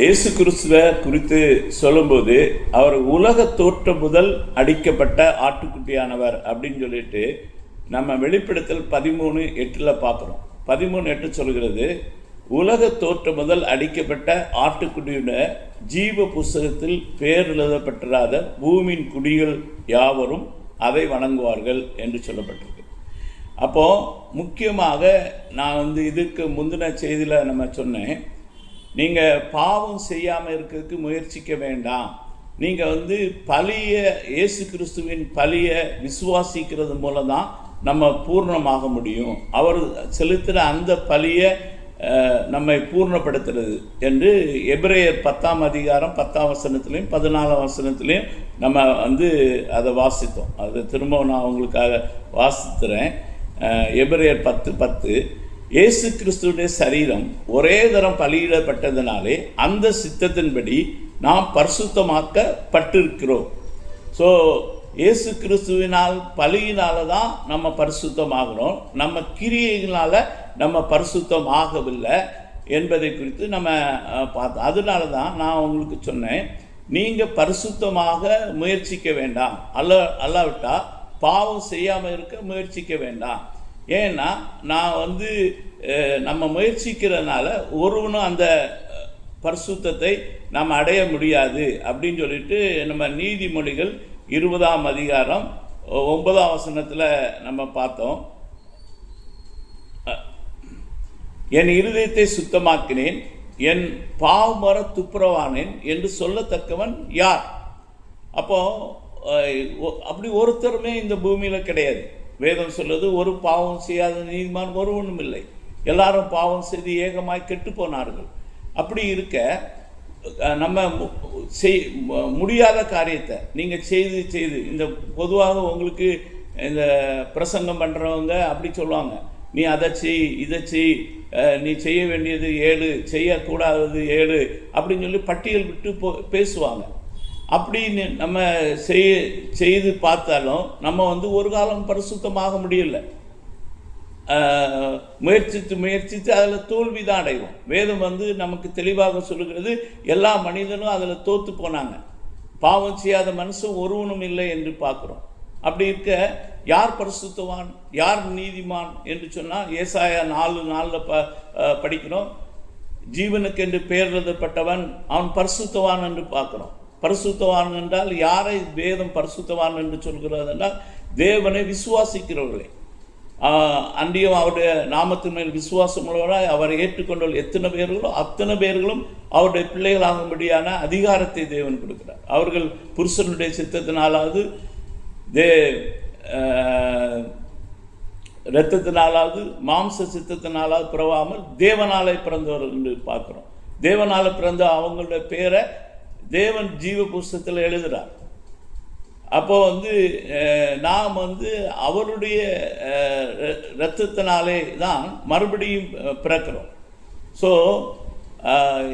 இயேசு கிறிஸ்துவ குறித்து சொல்லும்போது அவர் உலக தோற்றம் முதல் அடிக்கப்பட்ட ஆட்டுக்குட்டியானவர் அப்படின்னு சொல்லிட்டு நம்ம வெளிப்படுத்தல் பதிமூணு எட்டில் பார்க்குறோம். பதிமூணு எட்டு சொல்கிறது உலக தோற்றம் முதல் அடிக்கப்பட்ட ஆட்டுக்குட்டியோட ஜீவ புஸ்தகத்தில் பேர் எழுதப்பட்டிராத பூமியின் குடிகள் யாவரும் அதை வணங்குவார்கள் என்று சொல்லப்பட்டிருக்கு. அப்போது முக்கியமாக நான் வந்து இதுக்கு முந்தின செய்தியில் நம்ம சொன்னேன் நீங்கள் பாவம் செய்யாமல் இருக்கிறதுக்கு முயற்சிக்க வேண்டாம். நீங்கள் வந்து பலிய இயேசு கிறிஸ்துவின் பலிய விசுவாசிக்கிறது மூலம் தான் நம்ம பூர்ணமாக முடியும். அவர் செலுத்துகிற அந்த பலியை நம்மை பூர்ணப்படுத்துறது என்று எபிரேயர் பத்தாம் அதிகாரம் பத்தாம் வசனத்துலேயும் பதினாலாம் வசனத்துலேயும் நம்ம வந்து அதை வாசித்தோம். அது திரும்ப நான் உங்களுக்காக வாசித்துறேன் எபிரேயர் பத்து பத்து. இயேசு கிறிஸ்துடைய சரீரம் ஒரே தரம் பலியிடப்பட்டதினாலே அந்த சித்தத்தின்படி நாம் பரிசுத்தமாக்கப்பட்டிருக்கிறோம். ஸோ இயேசு கிறிஸ்துவினால் பலியினால தான் நம்ம பரிசுத்தமாகிறோம். நம்ம கிரியைகளால் நம்ம பரிசுத்தம் ஆகவில்லை என்பதை குறித்து நம்ம பார்த்தோம் அதனால தான் நான் உங்களுக்கு சொன்னேன். நீங்கள் பரிசுத்தமாக முயற்சிக்க வேண்டாம். அல்ல அல்லாவிட்டால் பாவம் செய்யாமல் இருக்க முயற்சிக்க வேண்டாம். ஏன்னா நான் வந்து நம்ம முயற்சிக்கிறதுனால ஒருவனும் அந்த பரிசுத்தத்தை நாம் அடைய முடியாது. அப்படின்னு சொல்லிட்டு நம்ம நீதிமொழிகள் இருபதாம் அதிகாரம் ஒன்பதாம் வசனத்தில் நம்ம பார்த்தோம். என் இருதயத்தை சுத்தமாக்கினேன் என் பாவமர துப்புரவானேன் என்று சொல்லத்தக்கவன் யார்? அப்போ ஒ- அப்படி ஒருத்தருமே இந்த பூமியில் கிடையாது. வேதம் சொல்லுது ஒரு பாவம் செய்யாத நீதிமான் ஒருவனும் இல்லை. எல்லாரும் பாவம் செய்து ஏகமாய் கெட்டு போனார்கள் அப்படி இருக்க நம்ம செய் முடியாத காரியத்தை நீங்கள் செய்து செய்து இந்த பொதுவாக உங்களுக்கு இந்த பிரசங்கம் பண்ணுறவங்க அப்படி சொல்லுவாங்க. நீ அதை செய் இதை செய் நீ செய்ய வேண்டியது ஏழு செய்யக்கூடாதது ஏழு அப்படின்னு சொல்லி பட்டியல் விட்டு போ பேசுவாங்க. அப்படின்னு நம்ம செய் செய்து பார்த்தாலும் நம்ம வந்து ஒரு காலம் பரிசுத்தமாக முடியல. முயற்சித்து முயற்சித்து அதில் தோல்வி தான் அடைவோம். வேதம் வந்து நமக்கு தெளிவாக சொல்லுகிறது எல்லா மனிதனும் அதில் தோற்று போனாங்க. பாவம் செய்யாத மனுஷன் ஒருவனும் இல்லை என்று பார்க்குறோம். அப்படி இருக்க யார் பரிசுத்தவான் யார் நீதிமான் என்று சொன்னால் ஏசாயா நாலு நாளில் ப படிக்கிறோம். ஜீவனுக்கு என்று பெயர் எழுதப்பட்டவன் அவன் பரிசுத்தவான் என்று பார்க்குறோம். பரிசுத்தவான் என்றால் யாரை வேதம் பரிசுத்தவான் என்று சொல்கிறது என்றால் தேவனை விசுவாசிக்கிறவர்களே. அன்றியும் அவருடைய நாமத்தின் மேல் விசுவாசம் உள்ளவராய் அவரை ஏற்றுக்கொண்டவர்கள் எத்தனை பேர்களோ அத்தனை பேர்களும் அவருடைய பிள்ளைகளாகும்படியான அதிகாரத்தை தேவன் கொடுக்கிறார். அவர்கள் புருஷனுடைய சித்தத்தினாலாவது தே இரத்தத்தினாலாவது மாம்ச சித்தத்தினாலாவது பிறவாமல் தேவனாலே பிறந்தவர்கள் என்று பார்க்குறோம். தேவனால பிறந்த அவங்களுடைய பேரை தேவன் ஜீவ புஸ்தத்தில் எழுதுகிறார் அப்போ வந்து நாம் வந்து அவருடைய ர- இரத்தத்தினாலே தான் மறுபடியும் பிறக்கிறோம். ஸோ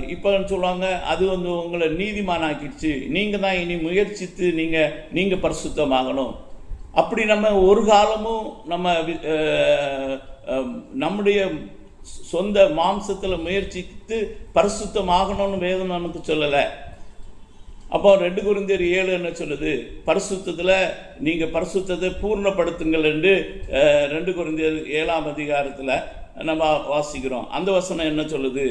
இப்போ சொல்லுவாங்க அது வந்து உங்களை நீதிமானாக்கிடுச்சு. நீங்கள் தான் இனி முயற்சித்து நீங்கள் நீங்கள் பரிசுத்தமாகணும். அப்படி நம்ம ஒரு காலமும் நம்ம வி- நம்முடைய சொந்த மாம்சத்தில் முயற்சித்து பரிசுத்தமாகணும்னு வேதம் நமக்கு சொல்லலை. அப்போ ரெண்டு குருந்தியர் ஏழு என்ன சொல்லுது? பரிசுத்தத்தில் நீங்கள் பரிசுத்தத்தை பூர்ணப்படுத்துங்கள் என்று ரெண்டு குருந்தியர் ஏழாம் அதிகாரத்தில் நம்ம வாசிக்கிறோம். அந்த வசனம் என்ன சொல்லுது?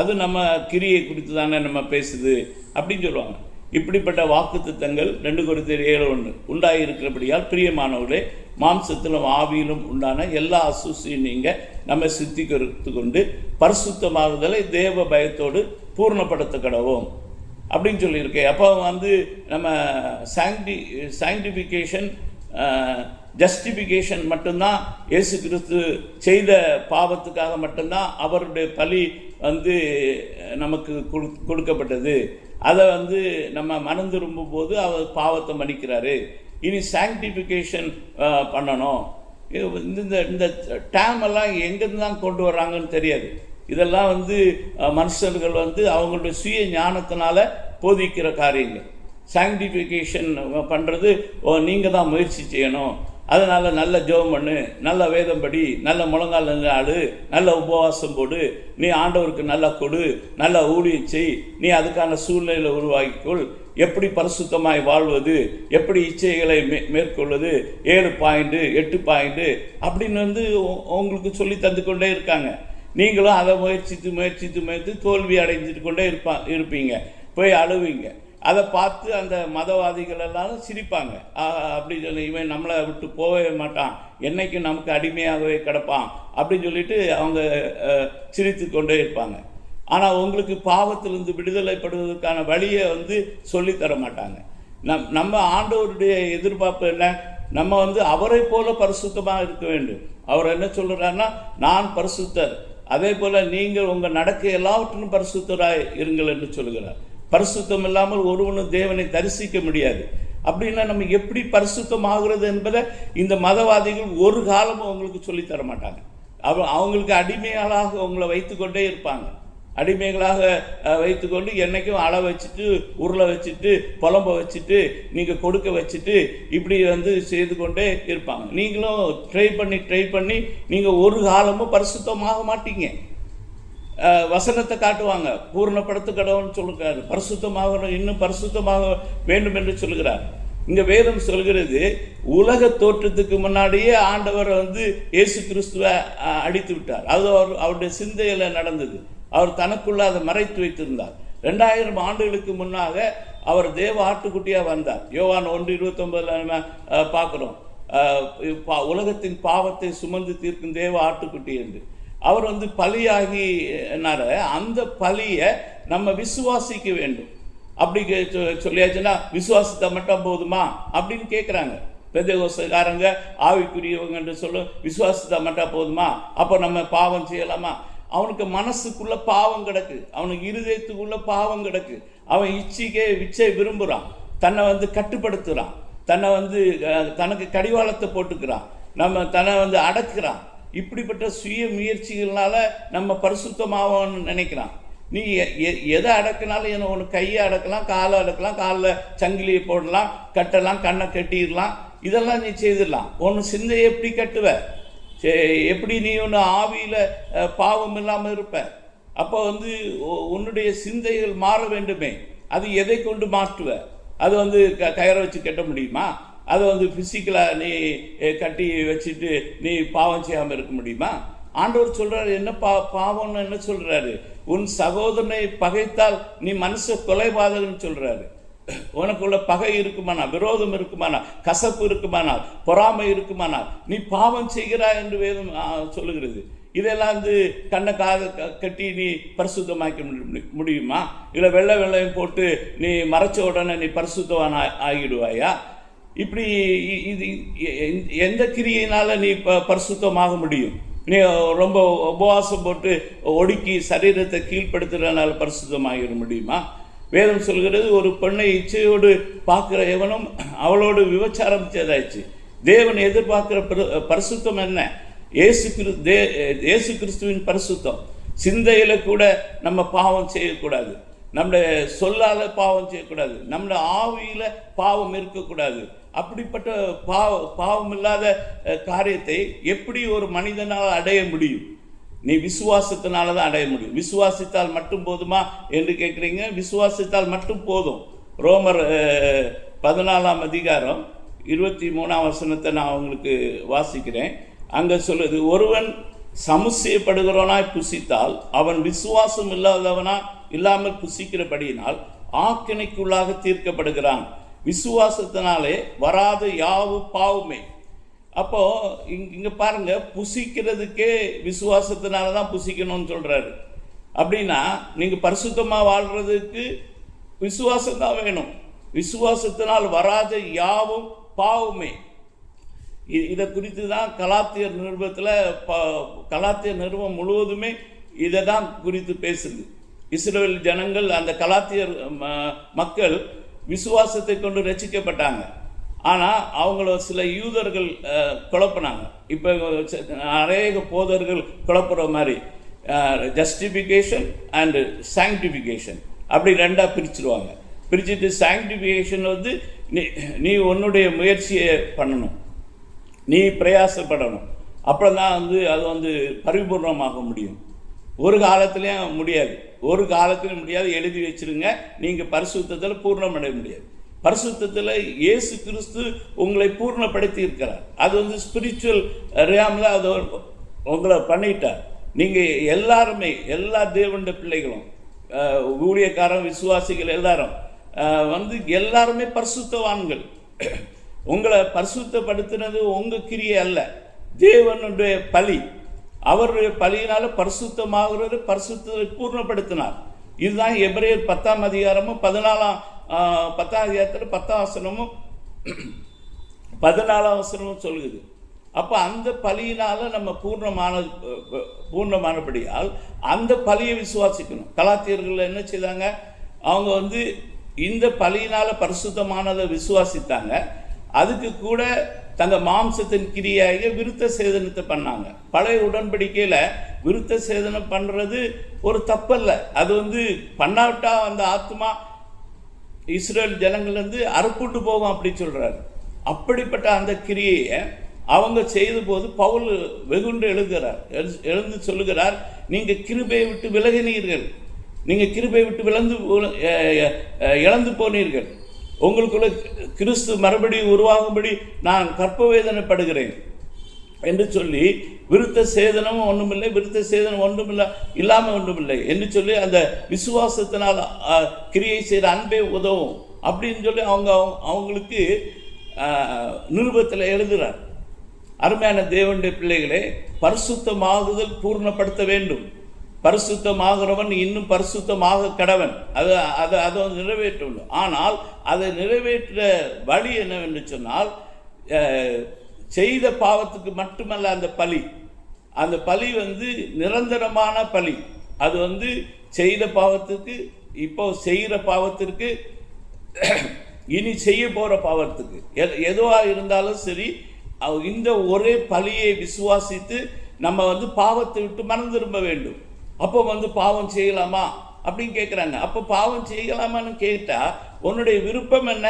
அது நம்ம கிரியை குறித்து தானே நம்ம பேசுது அப்படின்னு சொல்லுவாங்க. இப்படிப்பட்ட வாக்குத்தத்தங்கள் ரெண்டு குருந்தியர் ஏழு ஒன்று. உண்டாயிருக்கிறபடியால் பிரியமானவர்களே மாம்சத்திலும் ஆவியிலும் உண்டான எல்லா அசூசியும் நீங்கள் நம்ம சித்திகரித்து கொண்டு பரிசுத்தமாகுதலை தேவ பயத்தோடு பூர்ணப்படுத்த கடவோம் அப்படின்னு சொல்லியிருக்கேன் அப்போ வந்து நம்ம சாங்டி சாங்டிஃபிகேஷன் ஜஸ்டிஃபிகேஷன் மட்டும்தான் இயேசு கிறிஸ்து செய்த பாவத்துக்காக மட்டும்தான் அவருடைய பலி வந்து நமக்கு கொடு கொடுக்கப்பட்டது. அதை வந்து நம்ம மனம் திரும்பும் போது அவர் பாவத்தை மன்னிக்கிறாரு. இனி சாங்டிஃபிகேஷன் பண்ணணும். இது இந்த இந்த டேம் எல்லாம் எங்கேருந்து தான் கொண்டு வர்றாங்கன்னு தெரியாது. இதெல்லாம் வந்து மனுஷர்கள் வந்து அவங்களுடைய சுய ஞானத்தினால போதிக்கிற காரியங்கள். சாங்டிஃபிகேஷன் பண்ணுறது நீங்கள் தான் முயற்சி செய்யணும். அதனால் நல்ல ஜோம் பண்ணு நல்ல வேதம் படி நல்ல முழங்கால் ஆடு நல்ல உபவாசம் போடு நீ ஆண்டவருக்கு நல்லா கொடு நல்ல ஊழியம் செய் நீ அதுக்கான சூழ்நிலையை உருவாக்கிக்கொள். எப்படி பரிசுத்தமாய் வாழ்வது எப்படி இச்சைகளை மே மேற்கொள்வது ஏழு பாயிண்ட்டு எட்டு பாயிண்ட்டு அப்படின்னு வந்து உங்களுக்கு சொல்லி தந்து கொண்டே இருக்காங்க. நீங்களும் அதை முயற்சித்து முயற்சித்து முயற்சி தோல்வி அடைஞ்சிட்டு கொண்டே இருப்பா இருப்பீங்க. போய் அழுவீங்க. அதை பார்த்து அந்த மதவாதிகள் எல்லாரும் சிரிப்பாங்க. அப்படி சொல்லி இவன் நம்மளை விட்டு போகவே மாட்டான். என்றைக்கும் நமக்கு அடிமையாகவே கிடப்பான். அப்படின்னு சொல்லிட்டு அவங்க சிரித்து கொண்டே இருப்பாங்க. ஆனால் உங்களுக்கு பாவத்திலிருந்து விடுதலைப்படுவதற்கான வழியை வந்து சொல்லித்தர மாட்டாங்க. நம் நம்ம ஆண்டவருடைய எதிர்பார்ப்பு என்ன? நம்ம வந்து அவரை போல பரிசுத்தமாக இருக்க வேண்டும். அவர் என்ன சொல்கிறாருன்னா நான் பரிசுத்தர். அதே போல் நீங்கள் உங்கள் நடக்க எல்லாவற்றிலும் பரிசுத்தராய் இருங்கள் என்று சொல்கிறார் பரிசுத்தம் இல்லாமல் ஒருவனும் தேவனை தரிசிக்க முடியாது. அப்படின்னா நம்ம எப்படி பரிசுத்தம் ஆகுறது என்பதை இந்த மதவாதிகள் ஒரு காலமும் உங்களுக்கு சொல்லித் தர மாட்டாங்க. அவ அவங்களுக்கு அடிமையாளாக உங்களை வைத்துக்கொண்டே இருப்பாங்க. அடிமைகளாக வைத்துக்கொண்டு என்றைக்கும் அள வச்சுட்டு உருளை வச்சுட்டு புலம்ப வச்சுட்டு நீங்கள் கொடுக்க வச்சுட்டு இப்படி வந்து செய்து கொண்டே இருப்பாங்க. நீங்களும் ட்ரை பண்ணி ட்ரை பண்ணி நீங்கள் ஒரு காலமும் பரிசுத்தமாக மாட்டீங்க. வசனத்தை காட்டுவாங்க. பூர்ணப்படுத்து கடவுள்னு சொல்லுகிறார். பரிசுத்தமாக இன்னும் பரிசுத்தமாக வேண்டும் என்று சொல்கிறார் இங்கே வேதம் சொல்கிறது உலக தோற்றத்துக்கு முன்னாடியே ஆண்டவர் வந்து இயேசு கிறிஸ்துவை அடித்து விட்டார். அது அவர் அவருடைய சிந்தையில் நடந்தது. அவர் தனக்குள்ள அதை மறைத்து வைத்திருந்தார். ரெண்டாயிரம் ஆண்டுகளுக்கு முன்னாக அவர் தேவ ஆட்டுக்குட்டியாக வந்தார். யோவான் ஒன்று இருபத்தொம்பதில் நம்ம உலகத்தின் பாவத்தை சுமந்து தீர்க்கும் தேவ ஆட்டுக்குட்டி என்று. அவர் வந்து பலியாகி அந்த பலியை நம்ம விசுவாசிக்க வேண்டும். அப்படி கே- சொல்லியாச்சுன்னா விசுவாசத்தை மட்டும் போதுமா? அப்படின்னு கேட்குறாங்க பெந்தகோசக்காரங்க ஆவிக்குரியவங்க என்று சொல்லும் விசுவாசத்தை மட்டும் போதுமா? அப்போ நம்ம பாவம் செய்யலாமா? அவனுக்கு மனசுக்குள்ள பாவம் கிடக்கு. அவனுக்கு இருதயத்துக்குள்ள பாவம் கிடக்கு. அவன் இச்சிக்கே இச்சை விரும்புகிறான் தன்னை வந்து கட்டுப்படுத்துகிறான் தன்னை வந்து தனக்கு கடிவாளத்தை போட்டுக்கிறான். நம்ம தன்னை வந்து அடக்குறான். இப்படிப்பட்ட சுய முயற்சிகள்னால நம்ம பரிசுத்தமாவோம்னு நினைக்கிறான். நீ எ- எ- எதை அடக்கினாலும் என்ன ஒன்று கையை அடக்கலாம் காலை அடக்கலாம் காலில் சங்கிலியை போடலாம் கட்டலாம் கண்ணை கட்டிடலாம். இதெல்லாம் நீ செய்திடலாம். ஒன்று சிந்தையை எப்படி கட்டுவ? எப்படி நீ ஒன்று ஆவியில் பாவம் இல்லாமல் இருப்ப? அப்போ வந்து உன்னுடைய சிந்தைகள் மாற வேண்டுமே. அது எதை கொண்டு மாற்றுவ? அது வந்து க கயிறை வச்சு கட்ட முடியுமா? அதை வந்து ஃபிசிக்கலாக நீ கட்டி வச்சுட்டு நீ பாவம் செய்யாமல் இருக்க முடியுமா? ஆண்டவர் சொல்கிறாரு என்ன பா பாவம்னு என்ன சொல்கிறாரு உன் சகோதரனை பகைத்தால் நீ மனசை கொலைபாதகன்னு சொல்கிறாரு உனக்குள்ள பகை இருக்குமானா விரோதம் இருக்குமானா கசப்பு இருக்குமானால் பொறாமை இருக்குமானால் நீ பாவம் செய்கிறாய் என்று வேதம் சொல்லுகிறது. இதெல்லாம் வந்து கண்ணை காத க- கட்டி நீ பரிசுத்தமாக்க முடியுமா? இல்லை வெள்ளை வெள்ளையும் போட்டு நீ மறைச்ச உடனே நீ பரிசுத்தவான் ஆகிடுவாயா? இப்படி இது எந்த கிரியினால் நீ ப பரிசுத்தமாக முடியும்? நீ ரொம்ப உபவாசம் போட்டு ஒடுக்கி சரீரத்தை கீழ்ப்படுத்துறதுனால பரிசுத்தமாகிட முடியுமா? வேதம் சொல்கிறது ஒரு பெண்ணை இச்சையோடு பார்க்குற எவனும் அவளோடு விபச்சாரம் செய்தாச்சு. தேவன் எதிர்பார்க்கிற பரிசுத்தம் என்ன? ஏசு கிறிஸ் தே இயேசு கிறிஸ்துவின் பரிசுத்தம். சிந்தையில் கூட நம்ம பாவம் செய்யக்கூடாது. நம்முடைய சொல்லால் பாவம் செய்யக்கூடாது. நம்முடைய ஆவியில் பாவம் இருக்கக்கூடாது. அப்படிப்பட்ட பாவ பாவம் இல்லாத காரியத்தை எப்படி ஒரு மனிதனால் அடைய முடியும்? நீ விசுவாசத்தினால தான் அடைய முடியும். விசுவாசித்தால் மட்டும் போதுமா என்று கேட்குறீங்க? விசுவாசித்தால் மட்டும் போதும். ரோமர் பதினாலாம் அதிகாரம் இருபத்தி மூணாம் வசனத்தை நான் உங்களுக்கு வாசிக்கிறேன். அங்கே சொல்லுது ஒருவன் சமுசயப்படுகிறவனாய் புசித்தால் அவன் விசுவாசம் இல்லாதவனா இல்லாமல் புசிக்கிறபடியினால் ஆக்கினைக்குள்ளாக தீர்க்கப்படுகிறான். விசுவாசத்தினாலே வராத யாவு பாவமே. அப்போது இங் இங்கே பாருங்கள் புசிக்கிறதுக்கே விசுவாசத்தினால தான் புசிக்கணும்னு சொல்கிறாரு அப்படின்னா நீங்கள் பரிசுத்தமாக வாழ்கிறதுக்கு விசுவாசம் தான் வேணும். விசுவாசத்தினால் வராத யாவும் பாவமே. இதை குறித்து தான் கலாத்திய நிருபத்தில் ப கலாத்திய நிறுவம் முழுவதுமே இதை தான் குறித்து பேசுது. இஸ்ரேல் ஜனங்கள் அந்த கலாத்தியர் ம- மக்கள் விசுவாசத்தை கொண்டு ரசிக்கப்பட்டாங்க. ஆனால் அவங்கள சில யூதர்கள் குழப்பினாங்க. இப்போ அநேக போதர்கள் குழப்புற மாதிரி ஜஸ்டிஃபிகேஷன் அண்டு சாங்டிஃபிகேஷன் அப்படி ரெண்டாக பிரிச்சுருவாங்க. பிரிச்சுட்டு சாங்டிஃபிகேஷன் வந்து நீ நீ உன்னுடைய முயற்சியை பண்ணணும். நீ பிரயாசப்படணும். அப்புறம் தான் வந்து அது வந்து பரிபூர்ணமாக முடியும். ஒரு காலத்துலேயும் முடியாது. ஒரு காலத்திலையும் முடியாது. எழுதி வச்சிருங்க. நீங்கள் பரிசுத்தத்தில் பூர்ணமடைய முடியாது. பரிசுத்தத்தில் இயேசு கிறிஸ்து உங்களை பூர்ணப்படுத்தி இருக்கிறார் அது வந்து ஸ்பிரிச்சுவல் ரியாமில் அது உங்களை பண்ணிட்டார். நீங்கள் எல்லாருமே எல்லா தேவண்ட பிள்ளைகளும் ஊழியக்காரன் விசுவாசிகள் எல்லாரும் வந்து எல்லாருமே பரிசுத்தவான்கள். உங்களை பரிசுத்தப்படுத்தினது உங்கள் கிரியை அல்ல. தேவனுடைய பலி. அவருடைய பலியினால் பரிசுத்தமாகிறது பரிசுத்தத்தை பூர்ணப்படுத்தினார். இதுதான் எப்ரேல் பத்தாம் அதிகாரமும் பதினாலாம் பத்தாம் அதிகாரத்தில் பத்தாம் வசனமும் பதினாலாம் வசனமும் சொல்லுது. அப்போ அந்த பலியினால் நம்ம பூர்ணமான பூர்ணமானபடியால் அந்த பலியை விசுவாசிக்கணும். கலாத்தியர்கள் என்ன செய்தாங்க? அவங்க வந்து இந்த பலியினால் பரிசுத்தமானதை விசுவாசித்தாங்க. அதுக்கு கூட தங்க மாம்சத்தின் கிரியாக விருத்த சேதனத்தை பண்ணாங்க. பழைய உடன்படிக்கையில் விருத்த சேதனம் பண்ணுறது ஒரு தப்பல்ல. அது வந்து பண்ணாவிட்டா அந்த ஆத்மா இஸ்ரேல் ஜனங்கள்லேருந்து அறுப்புட்டு போகும் அப்படி சொல்கிறார் அப்படிப்பட்ட அந்த கிரியையை அவங்க செய்த போது பவுல் வெகுண்டு எழுதுகிறார். எழு- எழுந்து சொல்லுகிறார் நீங்கள் கிருபையை விட்டு விலகினீர்கள். நீங்கள் கிருபையை விட்டு விளந்து போ- இழந்து போனீர்கள். உங்களுக்குள்ள கிறிஸ்து மறுபடியும் உருவாகும்படி நான் கற்ப வேதனைப்படுகிறேன். என்று சொல்லி விருத்த சேதனமும் ஒன்றுமில்லை விருத்த சேதனம் ஒன்றுமில்லை இல்லாமல் ஒன்றுமில்லை என்று சொல்லி அந்த விசுவாசத்தினால் கிரியை செய்கிற அன்பே உதவும் அப்படின்னு சொல்லி அவங்க அவங்க- அவங்களுக்கு நிருபத்தில் எழுதுகிறார் அருமையான தேவனுடைய பிள்ளைகளே பரிசுத்தமாகுதல் பூர்ணப்படுத்த வேண்டும். பரிசுத்தமாகிறவன் இன்னும் பரிசுத்தமாக கடவன். அது அதை அதை வந்து நிறைவேற்ற ஆனால் அதை நிறைவேற்ற வழி என்னவென்று சொன்னால் செய்த பாவத்துக்கு மட்டுமல்ல அந்த பலி. அந்த பலி வந்து நிரந்தரமான பலி. அது வந்து செய்த பாவத்துக்கு இப்போ செய்கிற பாவத்திற்கு இனி செய்ய போகிற பாவத்துக்கு. எது எதுவாக இருந்தாலும் சரி இந்த ஒரே பலியை விசுவாசித்து நம்ம வந்து பாவத்தை விட்டு மனம் திரும்ப வேண்டும். அப்போ வந்து பாவம் செய்யலாமா? அப்படின்னு கேட்குறாங்க அப்போ பாவம் செய்யலாமான்னு கேட்டால் உன்னுடைய விருப்பம் என்ன?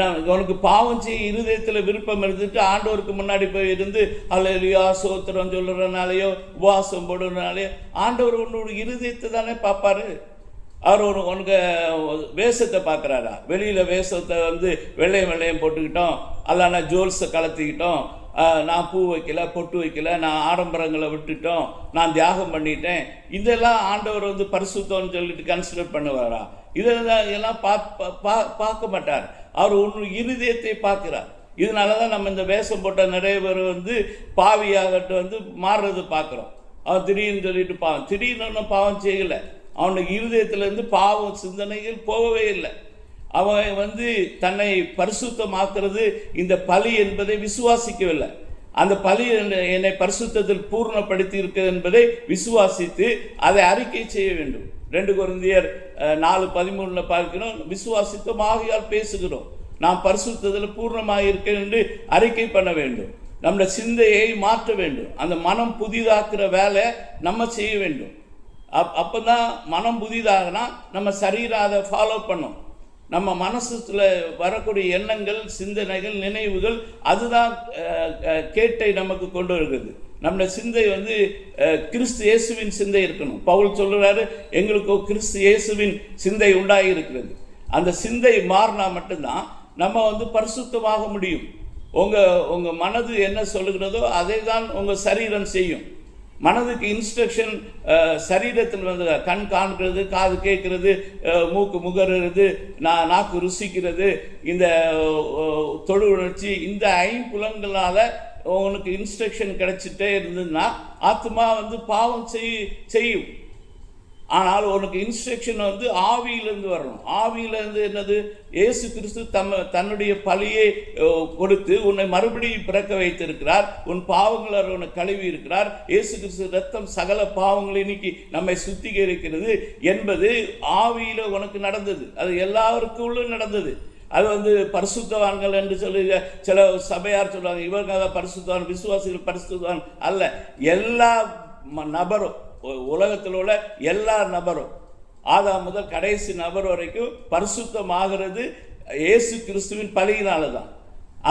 நான் உனக்கு பாவம் செய்ய இருதயத்தில் விருப்பம் இருந்துட்டு ஆண்டவருக்கு முன்னாடி போய் இருந்து அலையிலையோ சோத்திரம் சொல்கிறனாலேயோ உபவாசம் போடுறதுனாலையோ ஆண்டவர் உன்னோட இருதயத்தை தானே பார்ப்பாரு. அவர் ஒரு உனக்கு வேஷத்தை பார்க்குறாரா? வெளியில் வேஷத்தை வந்து வெள்ளையும் வெள்ளையம் போட்டுக்கிட்டோம். அல்லனா ஜுவல்ஸை கலத்திக்கிட்டோம். நான் பூ வைக்கல பொட்டு வைக்கல நான் ஆடம்பரங்களை விட்டுட்டோம் நான் தியாகம் பண்ணிட்டேன். இதெல்லாம் ஆண்டவர் வந்து பரிசுத்தம்னு சொல்லிட்டு கன்சிடர் பண்ணுவாரா? இதெல்லாம் இதெல்லாம் பா- பார்க்க மாட்டார். அவர் ஒன்று இருதயத்தை பார்க்கிறார். இதனால தான் நம்ம இந்த வேஷம் போட்ட நிறைய பேர் வந்து பாவியாகட்டும் வந்து மாறுறது பார்க்குறோம். அவன் திடீர்னு சொல்லிட்டு பாவம் திடீர்னு ஒன்றும் பாவம் செய்யலை. அவனுக்கு இருதயத்துலேருந்து பாவம் சிந்தனைகள் போகவே இல்லை. அவன் வந்து தன்னை பரிசுத்தமாக்குறது இந்த பலி என்பதை விசுவாசிக்கவில்லை. அந்த பலி என்னை- என்னை பரிசுத்தத்தில் பூர்ணப்படுத்தி இருக்கிறது என்பதை விசுவாசித்து அதை அறிக்கை செய்ய வேண்டும். ரெண்டு குருந்தியர் நாலு பதிமூணில் பார்க்கிறோம் விசுவாசித்தோம் பேசுகிறோம். நாம் பரிசுத்தத்தில் பூர்ணமாக இருக்கேன் என்று அறிக்கை பண்ண வேண்டும். நம்முடைய சிந்தையை மாற்ற வேண்டும். அந்த மனம் புதிதாக்குற வேலை நம்ம செய்ய வேண்டும். அப் அப்போ தான் மனம் புதிதாகனா நம்ம சரீராக அதை ஃபாலோ பண்ணும். நம்ம மனசுல வரக்கூடிய எண்ணங்கள் சிந்தனைகள் நினைவுகள் அதுதான் கேட்டை நமக்கு கொண்டு வருகிறது. நம்முடைய சிந்தை வந்து கிறிஸ்து இயேசுவின் சிந்தை இருக்கணும். பவுல் சொல்கிறாரு எங்களுக்கு கிறிஸ்து இயேசுவின் சிந்தை உண்டாகி இருக்கிறது அந்த சிந்தை மாறினா மட்டும்தான் நம்ம வந்து பரிசுத்தமாக முடியும். உங்கள் உங்கள் மனது என்ன சொல்லுகிறதோ அதை தான் உங்கள் சரீரம் செய்யும். மனதுக்கு இன்ஸ்ட்ரக்ஷன் சரீரத்தில் வந்து கண் காண்கிறது காது கேட்கிறது மூக்கு முகர்றது நா நாக்கு ருசிக்கிறது இந்த தொழு உணர்ச்சி இந்த ஐம்புலங்களால் உனக்கு இன்ஸ்ட்ரக்ஷன் கிடைச்சிட்டே இருந்ததுன்னா ஆத்மா வந்து பாவம் செய் செய்யும். ஆனால் உனக்கு இன்ஸ்ட்ரக்ஷன் வந்து ஆவியிலிருந்து வரணும். ஆவியிலிருந்து என்னது? இயேசு கிறிஸ்து தம் தன்னுடைய பலியை கொடுத்து உன்னை மறுபடியும் பிறக்க வைத்திருக்கிறார். உன் பாவங்கள் அவர் உன்னை கழுவி இருக்கிறார். இயேசு கிறிஸ்து ரத்தம் சகல பாவங்களை இன்னைக்கு நம்மை சுத்திகரிக்கிறது என்பது ஆவியில் உனக்கு நடந்தது. அது எல்லாருக்குள்ளும் நடந்தது. அது வந்து பரிசுத்தவான்கள் என்று சொல்லி சில சபையார் சொல்லுவாங்க இவங்க பரிசுத்தவான் விசுவாசிகள் பரிசுத்தவான் அல்ல. எல்லா ம- நபரும் உலகத்தில் உள்ள எல்லா நபரும் ஆதாம் முதல் கடைசி நபர் வரைக்கும் பரிசுத்தமாகிறது இயேசு கிறிஸ்துவின் பலியினால தான்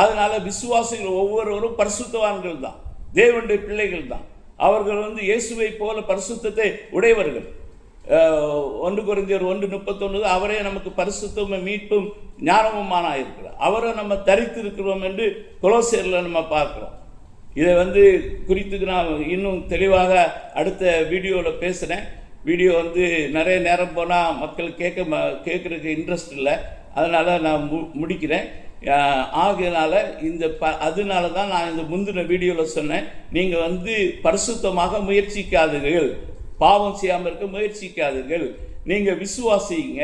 அதனால் விசுவாசிகள் ஒவ்வொருவரும் பரிசுத்தவான்கள் தான் தேவனுடைய பிள்ளைகள் தான். அவர்கள் வந்து இயேசுவை போல பரிசுத்தத்தை உடையவர்கள். ஒன்று குறைந்தர் ஒன்று முப்பத்தொன்று அவரே நமக்கு பரிசுத்தமும் மீட்பும் ஞானமுமான இருக்கிறார் அவரை நம்ம தரித்திருக்கிறோம் என்று குலோசேரில் நம்ம பார்க்குறோம். இதை வந்து குறித்து நான் இன்னும் தெளிவாக அடுத்த வீடியோவில் பேசுகிறேன் வீடியோ வந்து நிறைய நேரம் போனால் மக்கள் கேட்க ம கேட்குறதுக்கு இன்ட்ரெஸ்ட் இல்லை. அதனால் நான் மு முடிக்கிறேன். ஆஹ் ஆகையினால இந்த ப அதனால தான் நான் இந்த முந்தின வீடியோவில் சொன்னேன். நீங்கள் வந்து பரிசுத்தமாக முயற்சிக்காதீர்கள். பாவம் செய்யாமல் இருக்க முயற்சிக்காதீர்கள். நீங்கள் விசுவாசிங்க.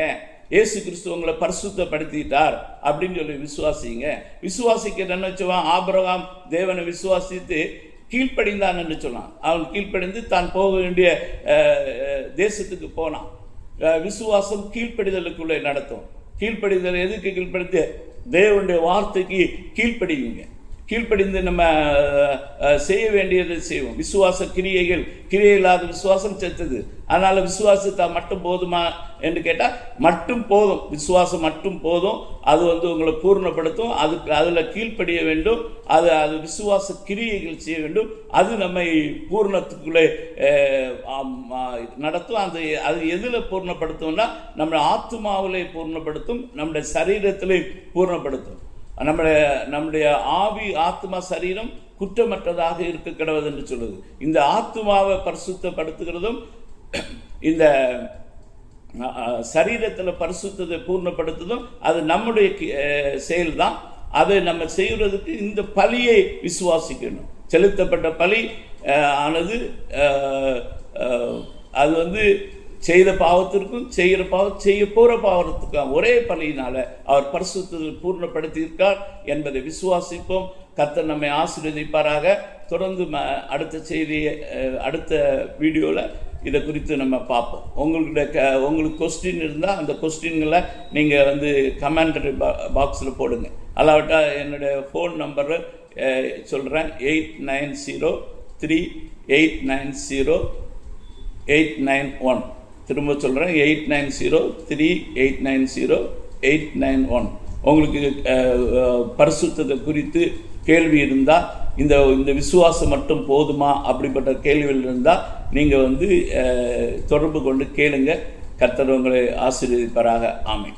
இயேசு கிறிஸ்து உங்களை பரிசுத்தப்படுத்திட்டார் அப்படின்னு சொல்லி விசுவாசிங்க. விசுவாசிக்க என்ன வச்சுவான் ஆபிரகாம் தேவனை விசுவாசித்து கீழ்ப்படிந்தான் என்று சொன்னான். அவன் கீழ்ப்படிந்து தான் போக வேண்டிய தேசத்துக்கு போனான். விசுவாசம் கீழ்ப்படிதலுக்குள்ளே நடத்தும். கீழ்ப்படிதல் எதுக்கு கீழ்ப்படுத்து? தேவனுடைய வார்த்தைக்கு கீழ்ப்படிவீங்க கீழ்ப்படிந்து நம்ம செய்ய வேண்டியதை செய்வோம். விசுவாச கிரியைகள் கிரியை இல்லாத விசுவாசம் செத்தது. அதனால் விசுவாசத்தை மட்டும் போதுமா என்று கேட்டால் மட்டும் போதும். விசுவாசம் மட்டும் போதும். அது வந்து உங்களை பூர்ணப்படுத்தும். அதுக்கு அதில் கீழ்ப்படிய வேண்டும். அது அது விசுவாச கிரியைகள் செய்ய வேண்டும். அது நம்மை பூர்ணத்துக்குள்ளே நடத்தும். அந்த அது எதில் பூர்ணப்படுத்தும்னா நம்முடைய ஆத்மாவிலே பூர்ணப்படுத்தும். நம்முடைய சரீரத்திலே பூர்ணப்படுத்தும். நம்முடைய நம்முடைய ஆவி ஆத்மா சரீரம் குற்றமற்றதாக இருக்க கிடவது என்று சொல்லுது. இந்த ஆத்மாவை பரிசுத்தப்படுத்துகிறதும் இந்த சரீரத்தில் பரிசுத்தத்தை பூர்ணப்படுத்துதும் அது நம்முடைய செயல் தான் அதை நம்ம செய்கிறதுக்கு இந்த பலியை விசுவாசிக்கணும். செலுத்தப்பட்ட பலி ஆனது அது வந்து செய்த பாவத்திற்கும் செய்கிற பாவம் செய்ய போகிற பாவத்துக்கும் ஒரே பலியினால் அவர் பரிசுத்தத்தில் பூர்ணப்படுத்தியிருக்கார் என்பதை விசுவாசிப்போம். கத்தர் நம்மை ஆசீர்வதிப்பாராக. தொடர்ந்து ம அடுத்த செய்தியை அடுத்த வீடியோவில் இதை குறித்து நம்ம பார்ப்போம். உங்களுடைய க உங்களுக்கு கொஸ்டின் இருந்தால் அந்த கொஸ்டின்களை நீங்கள் வந்து கமெண்டரி பா பாக்ஸில் போடுங்க. அல்லாவிட்டா என்னுடைய ஃபோன் நம்பரு சொல்கிறேன் eight nine zero three eight nine zero eight nine one திரும்ப சொல்கிறேன் eight nine zero three eight nine zero eight nine one உங்களுக்கு பரிசுத்தத்தை குறித்து கேள்வி இருந்தால் இந்த இந்த விசுவாசம் மட்டும் போதுமா அப்படிப்பட்ட கேள்விகள் இருந்தால் நீங்கள் வந்து தொடர்பு கொண்டு கேளுங்க. கர்த்தர் உங்களை ஆசீர்வதிப்பாராக. ஆமை